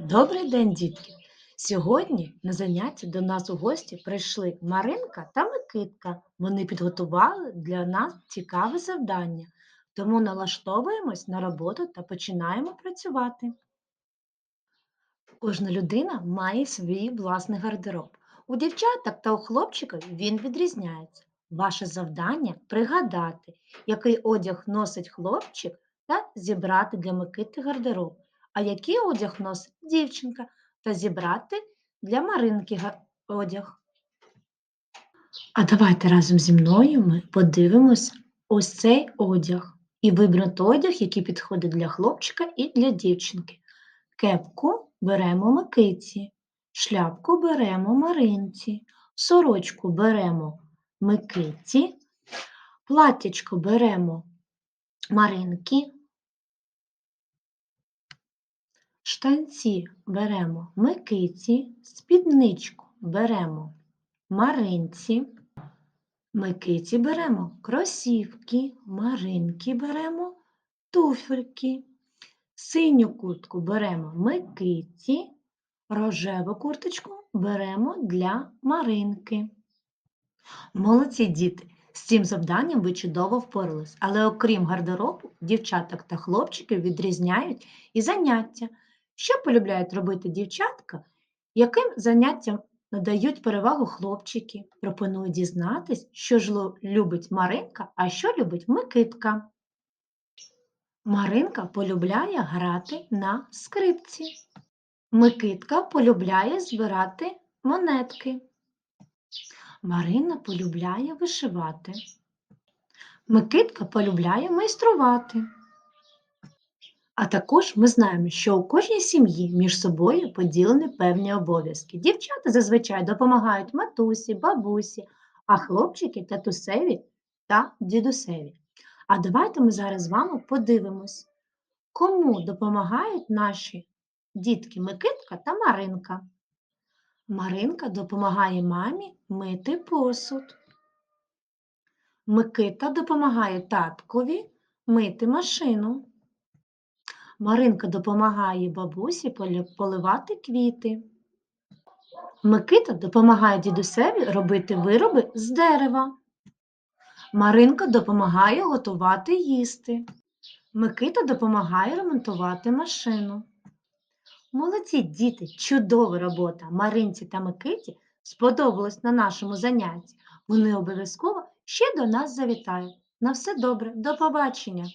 Добрий день, дітки! Сьогодні на заняття до нас у гості прийшли Маринка та Микитка. Вони підготували для нас цікаве завдання, тому налаштовуємось на роботу та починаємо працювати. Кожна людина має свій власний гардероб. У дівчаток та у хлопчиків він відрізняється. Ваше завдання пригадати, який одяг носить хлопчик та зібрати для Микити гардероб, а який одяг носить дівчинка та зібрати для Маринки одяг. А давайте разом зі мною ми подивимось ось цей одяг і той одяг, який підходить для хлопчика і для дівчинки. Кепку беремо Микиці, шляпку беремо Маринці, сорочку беремо Микиці, платтячко беремо Маринки, штанці беремо Микиці, спідничку беремо Маринці, Микиці беремо кросівки, Маринки беремо туфельки. Синю куртку беремо Микиці, рожеву курточку беремо для Маринки. Молодці діти! З цим завданням ви чудово впорались, але окрім гардеробу, дівчаток та хлопчиків відрізняють і заняття. Що полюбляють робити дівчатка, яким заняттям надають перевагу хлопчики? Пропоную дізнатись, що ж любить Маринка, а що любить Микитка. Маринка полюбляє грати на скрипці. Микитка полюбляє збирати монетки. Марина полюбляє вишивати. Микитка полюбляє майструвати. А також ми знаємо, що у кожній сім'ї між собою поділені певні обов'язки. Дівчата зазвичай допомагають матусі, бабусі, а хлопчики татусеві та дідусеві. А давайте ми зараз з вами подивимось, кому допомагають наші дітки Микитка та Маринка. Маринка допомагає мамі мити посуд. Микита допомагає таткові мити машину. Маринка допомагає бабусі поливати квіти. Микита допомагає дідусеві робити вироби з дерева. Маринка допомагає готувати їсти. Микита допомагає ремонтувати машину. Молодці діти, чудова робота! Маринці та Микиті сподобалось на нашому занятті. Вони обов'язково ще до нас завітають. На все добре, до побачення!